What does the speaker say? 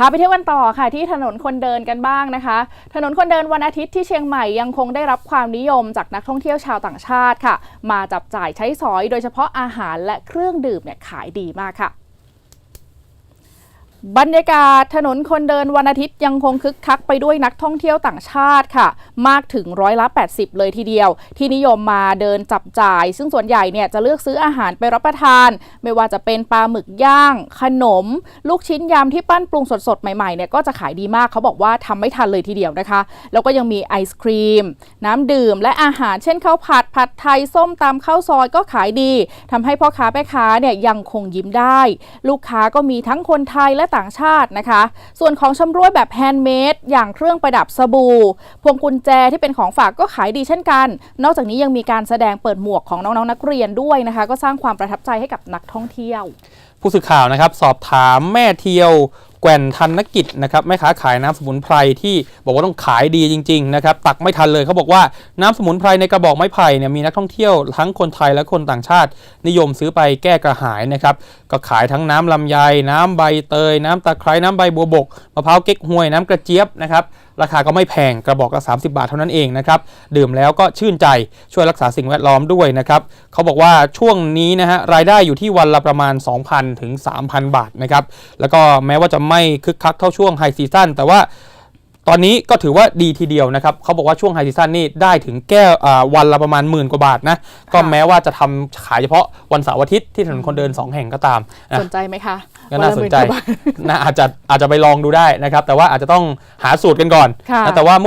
พาไปเที่ยวกันต่อค่ะที่ถนนคนเดินกันบ้างนะคะ ถนนคนเดินวันอาทิตย์ที่เชียงใหม่ยังคงได้รับความนิยมจากนักท่องเที่ยวชาวต่างชาติค่ะ มาจับจ่ายใช้สอยโดยเฉพาะอาหารและเครื่องดื่มเนี่ยขายดีมากค่ะ บรรยากาศถนนคนเดินวันอาทิตย์ยังคงคึกคักไปด้วยนักท่องเที่ยวต่างชาติค่ะ มากถึงร้อยละ 80 เลยทีเดียว ที่นิยมมาเดินจับจ่าย ซึ่งส่วนใหญ่เนี่ยจะเลือกซื้ออาหารไปรับประทาน ไม่ว่าจะเป็นปลาหมึกย่าง ขนม ลูกชิ้นยำที่ปั้นปรุงสดๆ ใหม่ๆเนี่ยก็จะขายดีมากเขาบอกว่าทำไม่ทันเลยทีเดียวนะคะ แล้วก็ยังมีไอศครีม น้ำดื่มและอาหารเช่นข้าวผัดผัดไทยส้มตำข้าวซอยก็ขายดีทำให้พ่อค้าแม่ค้าเนี่ยยังคงยิ้มได้ ลูกค้าก็มีทั้งคนไทยและต่างชาตินะคะ ส่วนของชำร่วยแบบแฮนด์เมดอย่างเครื่องประดับสบู่ พวงกุญแจที่เป็นของฝากก็ขายดีเช่นกัน นอกจากนี้ยังมีการแสดงเปิดหมวกของน้องๆนักเรียนด้วยนะคะ ก็สร้างความประทับใจให้กับนักท่องเที่ยว ผู้สื่อข่าวนะครับ สอบถามแม่เที่ยว แกว่นธนกิจนะครับแม่ค้าขายน้ำสมุนไพรที่บอกว่าต้องขายดีจริงๆนะครับตักไม่ทันเลยเขาบอกว่าน้ำสมุนไพรในกระบอกไม้ไผ่เนี่ยมีนักท่องเที่ยวทั้งคนไทยและคนต่างชาติ นิยมซื้อไปแก้กระหายนะครับก็ขายทั้งน้ำลำไย น้ำใบเตย น้ำตะไคร้น้ำใบบัวบกมะพร้าวเก๊กฮวย น้ำกระเจี๊ยบนะครับราคาก็ไม่แพงกระบอกละ30 บาทเท่านั้นเองนะครับดื่มแล้วก็ชื่นใจช่วยรักษาสิ่งแวดล้อมด้วยนะครับเขาบอกว่าช่วงนี้นะฮะรายได้อยู่ที่วันละประมาณ 2,000ถึง3,000 บาทนะครับแล้วก็แม้ว่าจะไม่คึกคักเท่าช่วงไฮซีซั่นแต่ว่าตอนนี้ก็ถือว่าดีทีเดียวนะครับเขาบอกว่าช่วงไฮซีซั่นนี่ได้ถึงแก้วอ่าวันละประมาณหมื่นกว่าบาทนะก็แม้ว่าจะทำขายเฉพาะวันเสาร์อาทิตย์ที่ถนนคนเดิน 2 แห่งก็ตามนะสนใจไหมคะก็น่าสนใจวัละหมื่กว่บาทนะอาจจะอาจจะไปลองดูได้นะครับ แต่ว่าอาจจะต้องหาสูตรกันก่อนค่ะนะแต่ว่าเมื่อ